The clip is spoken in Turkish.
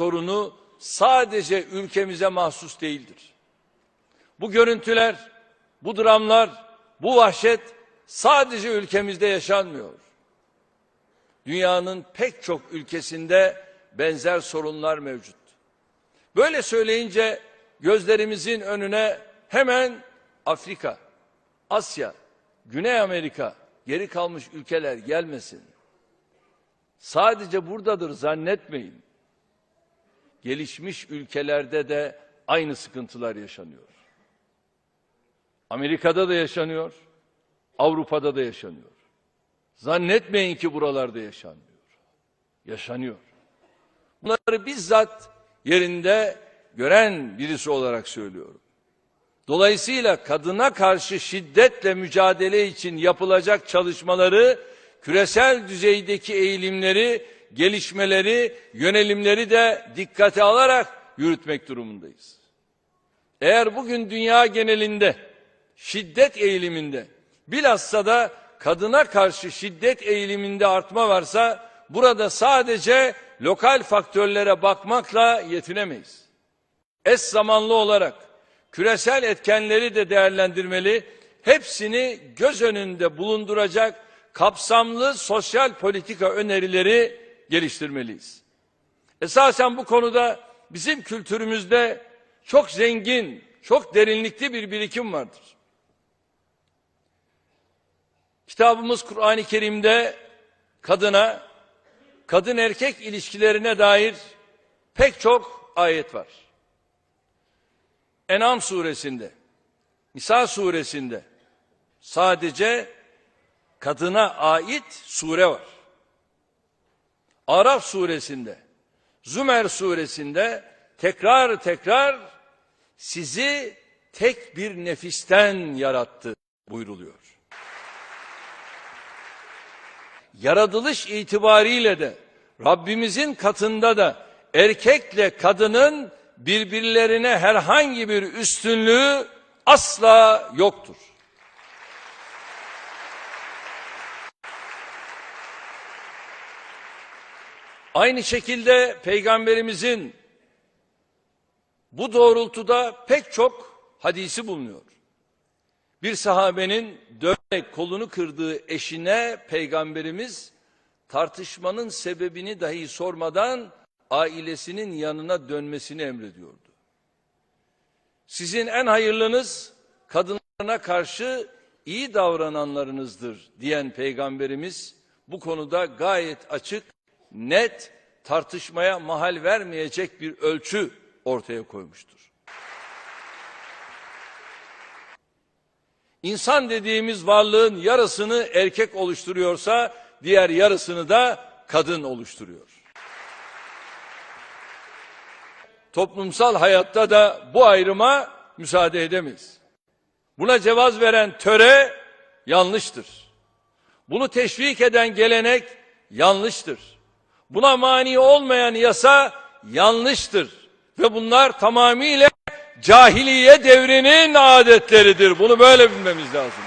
sorunu sadece ülkemize mahsus değildir. Bu görüntüler, bu dramlar, bu vahşet sadece ülkemizde yaşanmıyor. Dünyanın pek çok ülkesinde benzer sorunlar mevcut. Böyle söyleyince gözlerimizin önüne hemen Afrika, Asya, Güney Amerika, geri kalmış ülkeler gelmesin. Sadece buradadır zannetmeyin. Gelişmiş ülkelerde de aynı sıkıntılar yaşanıyor. Amerika'da da yaşanıyor, Avrupa'da da yaşanıyor. Zannetmeyin ki buralarda yaşanmıyor. Yaşanıyor. Bunları bizzat yerinde gören birisi olarak söylüyorum. Dolayısıyla kadına karşı şiddetle mücadele için yapılacak çalışmaları, küresel düzeydeki eğilimleri, gelişmeleri, yönelimleri de dikkate alarak yürütmek durumundayız. Eğer bugün dünya genelinde şiddet eğiliminde bilhassa da kadına karşı şiddet eğiliminde artma varsa burada sadece lokal faktörlere bakmakla yetinemeyiz. Eş zamanlı olarak küresel etkenleri de değerlendirmeli, hepsini göz önünde bulunduracak kapsamlı sosyal politika önerileri geliştirmeliyiz. Esasen bu konuda bizim kültürümüzde çok zengin, çok derinlikli bir birikim vardır. Kitabımız Kur'an-ı Kerim'de kadına, kadın erkek ilişkilerine dair pek çok ayet var. En'am suresinde, Nisa suresinde sadece kadına ait sure var. Araf suresinde, Zümer suresinde tekrar tekrar sizi tek bir nefisten yarattı buyruluyor. Yaratılış itibariyle de Rabbimizin katında da erkekle kadının birbirlerine herhangi bir üstünlüğü asla yoktur. Aynı şekilde peygamberimizin bu doğrultuda pek çok hadisi bulunuyor. Bir sahabenin dönerek kolunu kırdığı eşine peygamberimiz tartışmanın sebebini dahi sormadan ailesinin yanına dönmesini emrediyordu. Sizin en hayırlınız kadınlarına karşı iyi davrananlarınızdır diyen peygamberimiz bu konuda gayet açık, net, tartışmaya mahal vermeyecek bir ölçü ortaya koymuştur. İnsan dediğimiz varlığın yarısını erkek oluşturuyorsa diğer yarısını da kadın oluşturuyor. Toplumsal hayatta da bu ayrıma müsaade edemeyiz. Buna cevaz veren töre yanlıştır. Bunu teşvik eden gelenek yanlıştır. Buna mani olmayan yasa yanlıştır. Ve bunlar tamamıyla cahiliye devrinin adetleridir. Bunu böyle bilmemiz lazım.